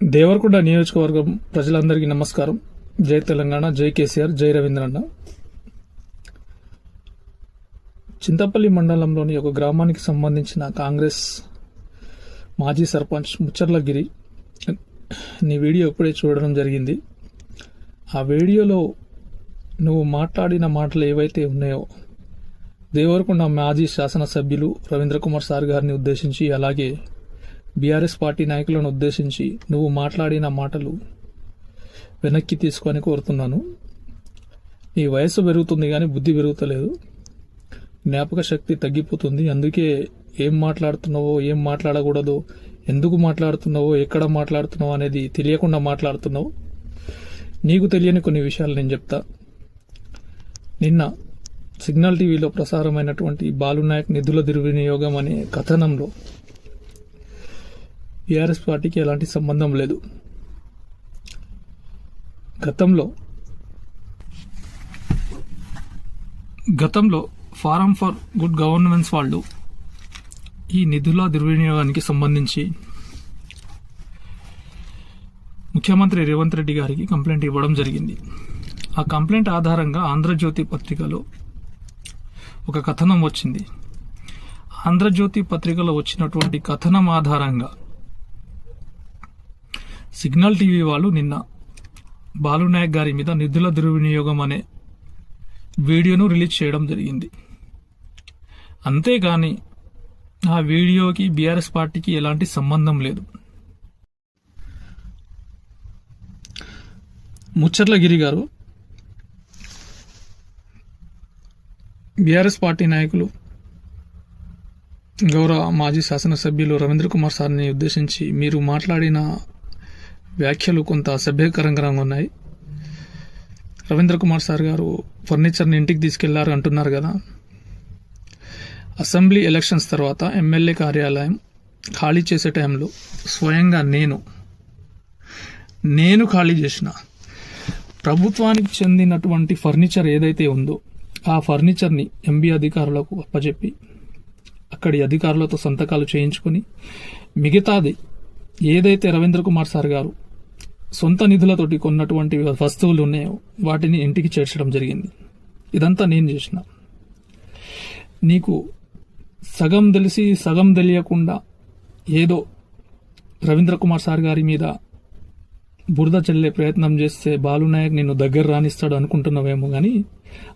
దేవరకొండ నియోజకవర్గం ప్రజలందరికీ నమస్కారం. జై తెలంగాణ జై కేసీఆర్ జై రవీంద్రన్న. చింతపల్లి మండలంలోని ఒక గ్రామానికి సంబంధించిన కాంగ్రెస్ మాజీ సర్పంచ్ ముచ్చర్లగిరి నీ వీడియో ఇప్పుడే చూడడం జరిగింది. ఆ వీడియోలో నువ్వు మాట్లాడిన మాటలు ఏవైతే ఉన్నాయో దేవరకొండ మాజీ శాసనసభ్యులు రవీంద్ర కుమార్ సార్ గారిని ఉద్దేశించి అలాగే బీఆర్ఎస్ పార్టీ నాయకులను ఉద్దేశించి నువ్వు మాట్లాడిన మాటలు వెనక్కి తీసుకొని కోరుతున్నాను. నీ వయసు పెరుగుతుంది కానీ బుద్ధి పెరుగుతలేదు. జ్ఞాపక శక్తి తగ్గిపోతుంది. అందుకే ఏం మాట్లాడుతున్నావో ఏం మాట్లాడకూడదు ఎందుకు మాట్లాడుతున్నావో ఎక్కడ మాట్లాడుతున్నావో అనేది తెలియకుండా మాట్లాడుతున్నావు. నీకు తెలియని కొన్ని విషయాలు నేను చెప్తా. నిన్న సిగ్నల్ టీవీలో ప్రసారమైనటువంటి బాలునాయక్ నిధుల దుర్వినియోగం అనే కథనంలో బీఆర్ఎస్ పార్టీకి ఎలాంటి సంబంధం లేదు. గతంలో గతంలో ఫారం ఫర్ గుడ్ గవర్నమెన్స్ వాళ్ళు ఈ నిధుల దుర్వినియోగానికి సంబంధించి ముఖ్యమంత్రి రేవంత్ రెడ్డి గారికి కంప్లైంట్ ఇవ్వడం జరిగింది. ఆ కంప్లైంట్ ఆధారంగా ఆంధ్రజ్యోతి పత్రికలో ఒక కథనం వచ్చింది. ఆంధ్రజ్యోతి పత్రికలో వచ్చినటువంటి కథనం ఆధారంగా సిగ్నల్ టీవీ వాళ్ళు నిన్న బాలునాయక్ గారి మీద నిధుల దుర్వినియోగం అనే వీడియోను రిలీజ్ చేయడం జరిగింది. అంతేగాని ఆ వీడియోకి బీఆర్ఎస్ పార్టీకి ఎలాంటి సంబంధం లేదు. ముచ్చర్లగిరి గారు బీఆర్ఎస్ పార్టీ నాయకులు గౌరవ మాజీ శాసనసభ్యులు రవీంద్ర కుమార్ సార్ని ఉద్దేశించి మీరు మాట్లాడిన వ్యాఖ్యలు కొంత అసభ్యకరంగా ఉన్నాయి. రవీంద్ర కుమార్ సార్ గారు ఫర్నిచర్ని ఇంటికి తీసుకెళ్ళారు అంటున్నారు కదా. అసెంబ్లీ ఎలక్షన్స్ తర్వాత ఎమ్మెల్యే కార్యాలయం ఖాళీ చేసే టైంలో స్వయంగా నేను నేను ఖాళీ చేసిన ప్రభుత్వానికి చెందినటువంటి ఫర్నిచర్ ఏదైతే ఉందో ఆ ఫర్నిచర్ని ఎంబీ అధికారులకు అప్పచెప్పి అక్కడి అధికారులతో సంతకాలు చేయించుకొని మిగతాది ఏదైతే రవీంద్ర కుమార్ సార్ గారు సొంత నిధులతోటి కొన్నటువంటి వస్తువులు ఉన్నాయో. వాటిని ఇంటికి చేర్చడం జరిగింది. ఇదంతా నేను చేసిన. నీకు సగం తెలిసి సగం తెలియకుండా ఏదో రవీంద్ర కుమార్ సార్ గారి మీద బురద చల్లే ప్రయత్నం చేస్తే బాలునాయక్ నిన్ను దగ్గర రాణిస్తాడు అనుకుంటున్నావేమో కానీ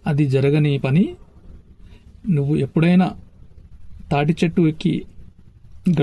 అది జరగని పని. నువ్వు ఎప్పుడైనా తాటి చెట్టు ఎక్కి గడ్డి